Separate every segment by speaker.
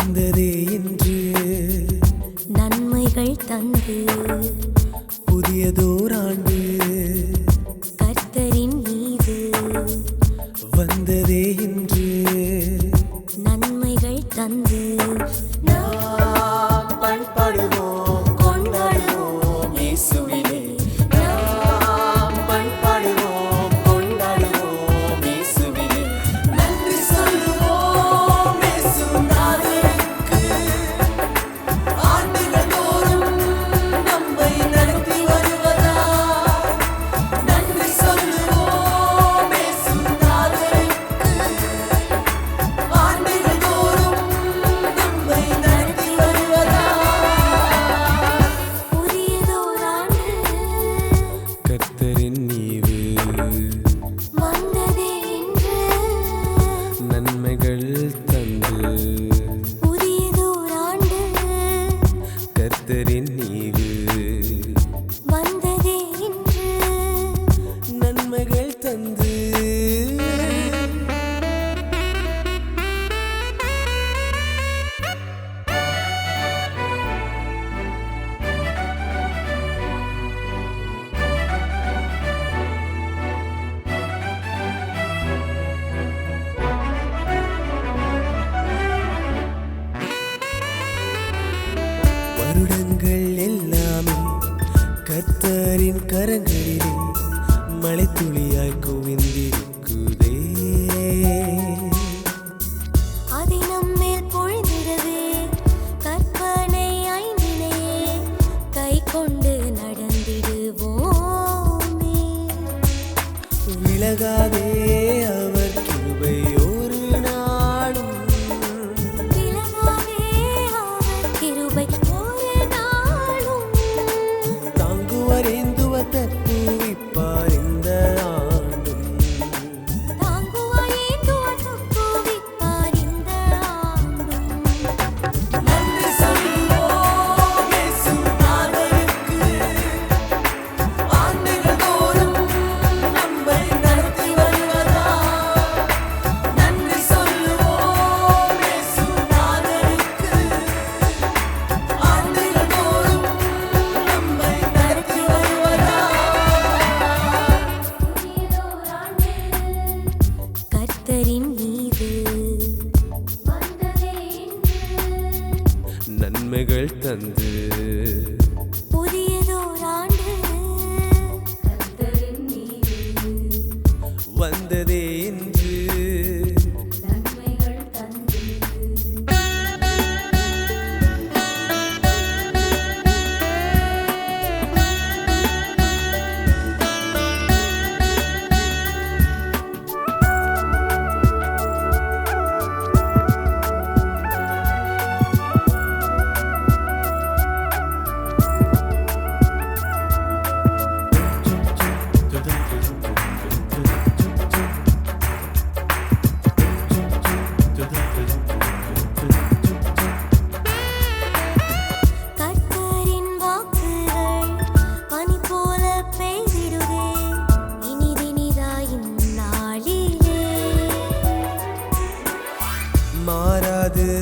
Speaker 1: வந்ததே என்று
Speaker 2: நன்மைகள் தந்து
Speaker 1: புதியதோராண்டு
Speaker 2: கர்த்தரின் மீது
Speaker 1: வந்ததே
Speaker 2: என்று கர்த்தரின் கரங்களிலே மலை துளியாய் குவிந்திருக்குதே.
Speaker 1: அதை நம்மேல் பொழுதிடவே கற்பனை ஐந்தினையே கை நடந்திடுவோமே.
Speaker 2: விலகாதே. நன்மைகள் தந்து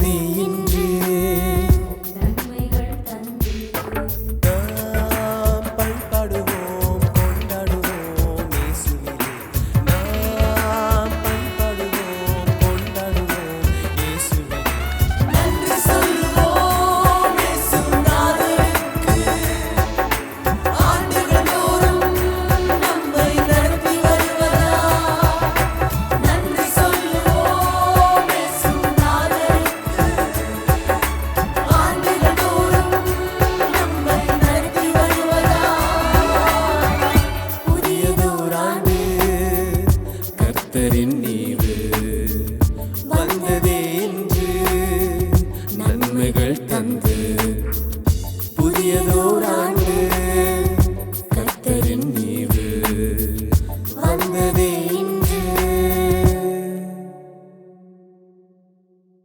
Speaker 2: dediğin நன்மைகள் தந்து புதியதோர் ஆண்டு